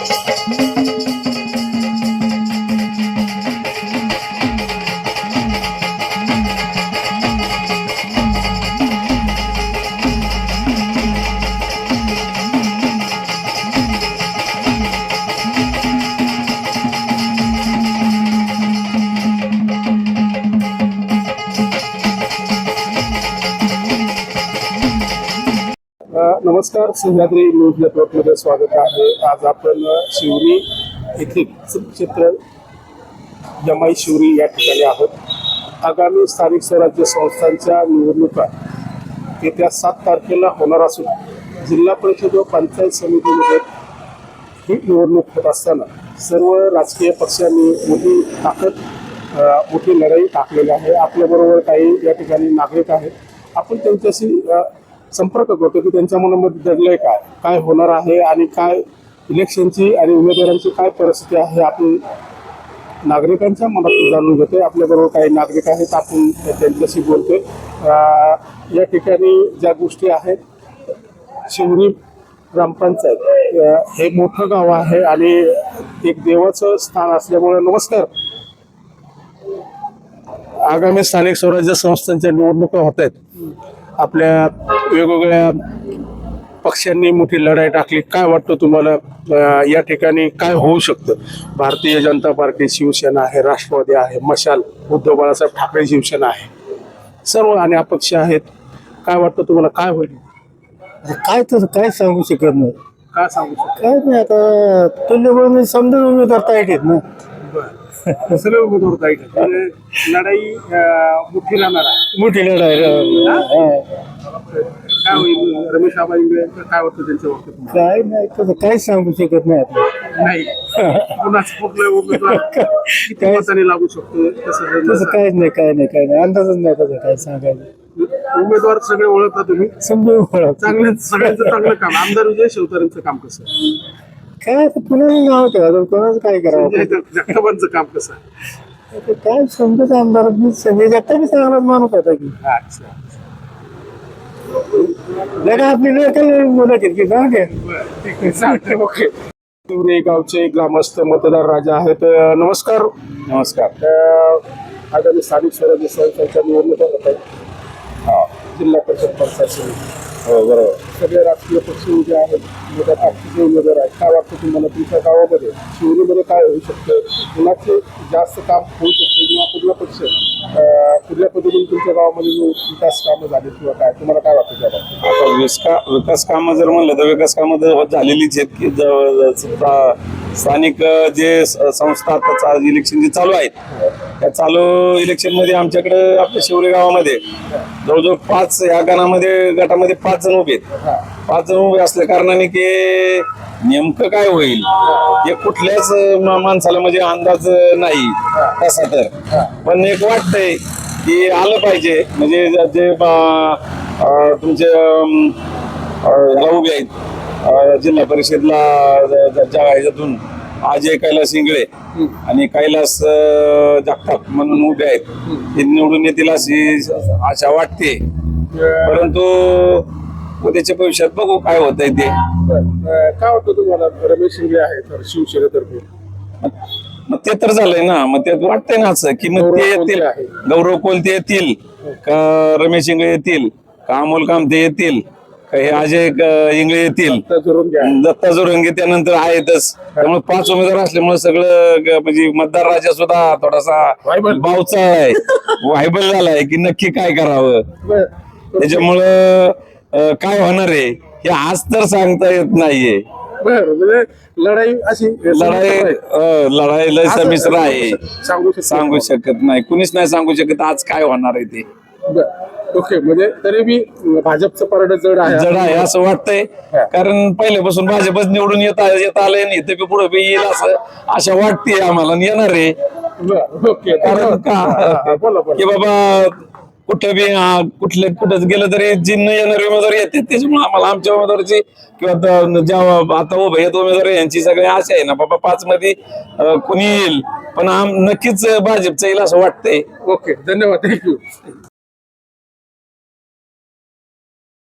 Gracias. नमस्कार Sahyadri news नेटवर्कमध्ये स्वागत आहे. आज आपण शिवरी येथील क्षेत्र जमाई शिवरी या ठिकाणी आहोत. आगामी स्थानिक स्वराज्य संस्थांच्या निवडणुका येत्या सात तारखेला होणार असून जिल्हा परिषद व पंचायत समितीमध्ये ही निवडणूक होत असताना सर्व राजकीय पक्षांनी मोठी ताकद मोठी लढाई टाकलेली आहे. आपल्याबरोबर काही या ठिकाणी नागरिक आहेत. आपण त्यांच्याशी संपर्क करतो की त्यांच्या मनामध्ये दडलंय काय? काय होणार आहे आणि काय इलेक्शनची आणि उमेदवारांची काय परिस्थिती आहे आपण नागरिकांच्या मनातून जाणून घेतोय. आपल्याबरोबर काही नागरिक आहेत आपण त्यांच्याशी बोलतोय. या ठिकाणी ज्या गोष्टी आहेत शिवरी ग्रामपंचायत हे मोठं गाव आहे आणि एक देवाचं स्थान असल्यामुळे नमस्कार. आगामी स्थानिक स्वराज्य संस्थांच्या निवडणुका होत आहेत. आपल्या वेगवेगळ्या पक्षांनी मोठी लढाई टाकली. काय वाटतं तुम्हाला? या ठिकाणी काय होऊ शकतं? भारतीय जनता पार्टी शिवसेना आहे राष्ट्रवादी आहे मशाल उद्धव बाळासाहेब ठाकरे शिवसेना आहे. सर्व आणि अपक्ष आहेत. काय वाटतं तुम्हाला? काय होईल? काय तसं काय सांगू शकत नाही. काय सांगू शकतो? काय नाही आता तुल्यबळ मी समजा उमेदवार ताईट आहेत ना. सगळे म्हणजे लढाई अ, मोठी राहणार आहे मोठी लढाई काय होईल रमेश इंगळे काय वाटतं त्यांच्या बाबतीत? काय नाही तसं काय सांगू शकत नाही नाही कुणाचं कुठलं उमेदवार किती मतांनी लागू शकतो तसं तसं काहीच नाही काय नाही काय नाही अंदाजच नाही त्याचा काय सांगायचं उमेदवार सगळे ओळखता तुम्ही समजा ओळख. चांगले सगळ्यांचं चांगलं काम आमदार विजय शिवतारेंचं काम कसं? काय आता पुन्हा नाव ठेवा कोणाचं काय करावं? जगतापांचं काम कसं? आता काय समजत आमदार संजय जगताप चांगलाच माणूस होता की. अच्छा आपली लोकल मुलं आहेत की जाऊ दे. बरं, ठीक आहे चालतंय, ओके. गावचे ग्रामस्थ मतदार राजा आहेत. अं, नमस्कार. नमस्कार. अं, आगामी स्थानिक स्वराज्य संस्थांच्या निवडणुका होत आहेत. जिल्हा परिषद पंचायत समिती हो बरोबर. सगळे राजकीय पक्ष उभे आहेत. उमेदवार आपले उमेदवार आहेत काय वाटतं तुम्हाला तुमच्या गावामध्ये? शिवरीमध्ये काय होऊ शकतं? कुणाचे जास्त काम होऊ शकतं किंवा कुठला पक्ष कुठल्या पद्धतीने तुमच्या गावामध्ये जो विकास कामं झाली किंवा काय? तुम्हाला काय वाटतं त्या बाबतीत? आता विस्का विकास कामं जर म्हणलं तर विकास कामं तर झालेलीच आहेत की स्था- स्थानिक जे संस्था आता चा- इलेक्शन जे चालू आहेत त्या चालू इलेक्शनमध्ये आमच्याकडे आपल्या शिवरे गावामध्ये जवळजवळ पाच या गणामध्ये गटामध्ये पाच जण उभे आहेत. पाच जण उभे असल्या कारणाने की नेमकं काय होईल? हे कुठल्याच माणसाला म्हणजे अंदाज नाही तसा तर. पण एक वाटतंय की आलं पाहिजे. म्हणजे ज- जे तुमचे उभे आहेत. जिल्हा परिषदला ज- ज्या ह्याच्यातून अजय कैलास इंगळे आणि कैलास जगताप म्हणून उभे आहेत. ते निवडून येतील अशी आशा वाटते. परंतु उद्याच्या भविष्यात बघू काय होत आहे ते काय वाटतं तुम्हाला? रमेश शिंदे आहे तर शिवसेनेतर्फे. मग ते तर झालंय ना. मग ते वाटतंय ना असं की मग ते येतील. गौरव कोलते येतील. का रमेश इंगळे येतील? का अमोल कामते येतील? हे अजय इंगळे येतील. दत्ता जोरंगे त्यानंतर आहेतच. त्यामुळे पाच उमेदवार असल्यामुळे सगळं म्हणजे मतदार राजा सुद्धा थोडासा. बावचा आहे. व्हायबल झालाय की नक्की काय करावं. त्याच्यामुळं काय होणार आहे? हे आज तर सांगता येत नाहीये. म्हणजे लढाई अशी लढाई लढाई लय समिश्र आहे. सांगू शकतो नाही. कुणीच नाही सांगू शकत आज काय होणार आहे ते. ओके म्हणजे तरी बी भाजपचं पारड जड आहे जड आहे असं वाटतंय. कारण पहिल्यापासून भाजपच निवडून येत येत आलंय आणि इथे पुढे बी येईल असं आशा वाटते आम्हाला आणि येणार आहे. ओके. कारण का? की बाबा कुठं बी कुठले कुठं गेलं तरी जी न येणारे उमेदवार येते त्याच्यामुळे आम्हाला आमच्या उमेदवाराची किंवा ज्या आता उभे आहेत उमेदवार यांची सगळी आशा आहे ना बाबा पाच मध्ये कुणी येईल. पण आम नक्कीच भाजपचं येईल असं वाटतंय. ओके धन्यवाद. थँक्यू